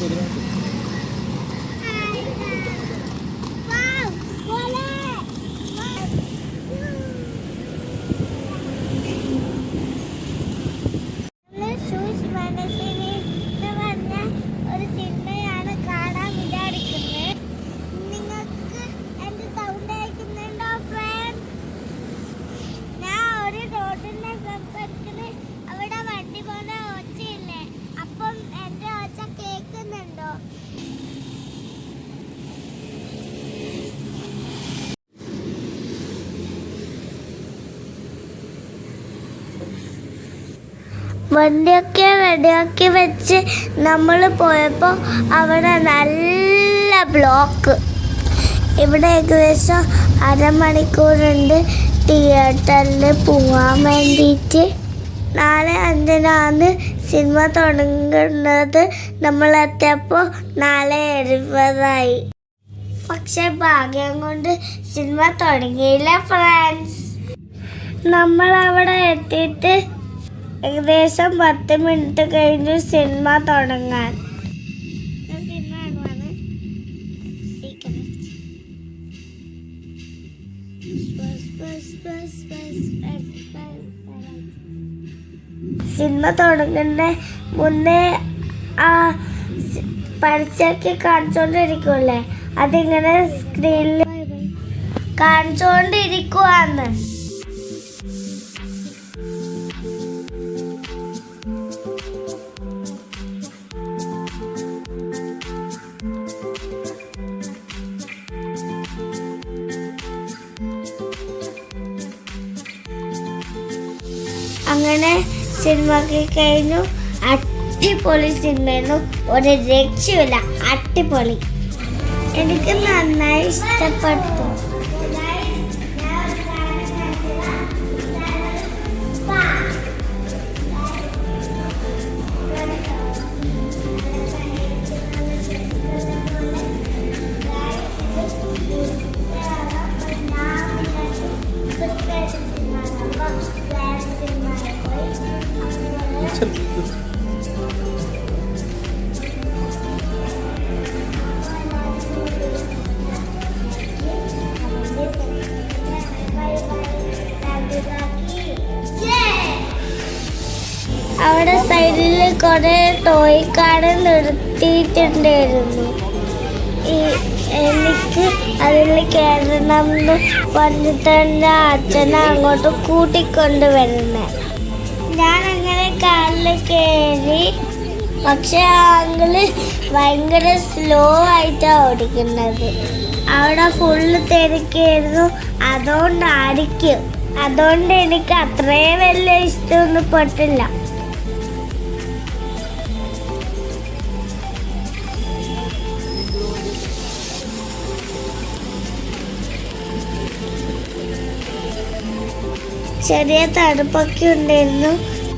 podrán. വണ്ടിയൊക്കെ റെഡിയാക്കി വെച്ച് നമ്മൾ പോയപ്പോൾ അവിടെ നല്ല ബ്ലോക്ക്. ഇവിടെ ഏകദേശം അരമണിക്കൂറുണ്ട് തിയേറ്ററിൽ പോകാൻ വേണ്ടിയിട്ട് നാളെ അഞ്ചിനാണ് സിനിമ തുടങ്ങുന്നത്. നമ്മളെത്തിയപ്പോൾ നാല് എഴുപതായി. പക്ഷെ ഭാഗ്യം കൊണ്ട് സിനിമ തുടങ്ങിയില്ല ഫ്രണ്ട്സ്. നമ്മൾ അവിടെ എത്തിയിട്ട് ഏകദേശം പത്ത് മിനിറ്റ് കഴിഞ്ഞ് സിനിമ തുടങ്ങാൻ. സിനിമ തുടങ്ങുന്ന മുന്നേ ആ പരസ്യമൊക്കെ കാണിച്ചോണ്ടിരിക്കുമല്ലേ അതിങ്ങനെ സ്ക്രീനിൽ കാണിച്ചോണ്ടിരിക്കുവാന്ന്. അങ്ങനെ സിനിമക്ക് കഴിഞ്ഞു. അടിപൊളി സിനിമയായിരുന്നു. ഒരു രക്ഷയില്ല അടിപൊളി. എനിക്ക് നന്നായി ഇഷ്ടപ്പെട്ടു. അവിടെ സൈഡിൽ കുറെ ടോയ് കാർഡ് നിർത്തിയിട്ടുണ്ടായിരുന്നു. ഈ എനിക്ക് അതിൽ കയറണം എന്ന് പറഞ്ഞിട്ട് എന്റെ അച്ഛനെ അങ്ങോട്ട് കൂട്ടിക്കൊണ്ട് വരുന്നത് ഞാൻ കാറിൽ കയറി പക്ഷെ ആങ്കിൾ ഭയങ്കര സ്ലോ ആയിട്ടാണ് ഓടിക്കുന്നത്. അവിടെ ഫുള്ള് തിരക്കായിരുന്നു. അതുകൊണ്ട് അടിക്കും അതുകൊണ്ട് എനിക്ക് അത്രയും വലിയ ഇഷ്ടമൊന്നും പെട്ടില്ല. ചെറിയ തണുപ്പൊക്കെ ഉണ്ടായിരുന്നു.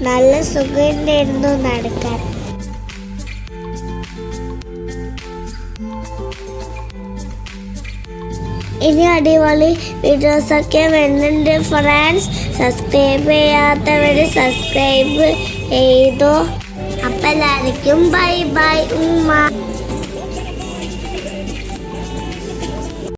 നല്ല സുഖമുണ്ടായിരുന്നു നടക്കാൻ. ഇനി അടിപൊളി വീഡിയോസൊക്കെ വരുന്നുണ്ട് ഫ്രണ്ട്സ് സബ്സ്ക്രൈബ് ചെയ്യാത്തവർ സബ്സ്ക്രൈബ് ചെയ്തു. അപ്പം എല്ലാവർക്കും ബൈ ബൈ ഉമ്മ.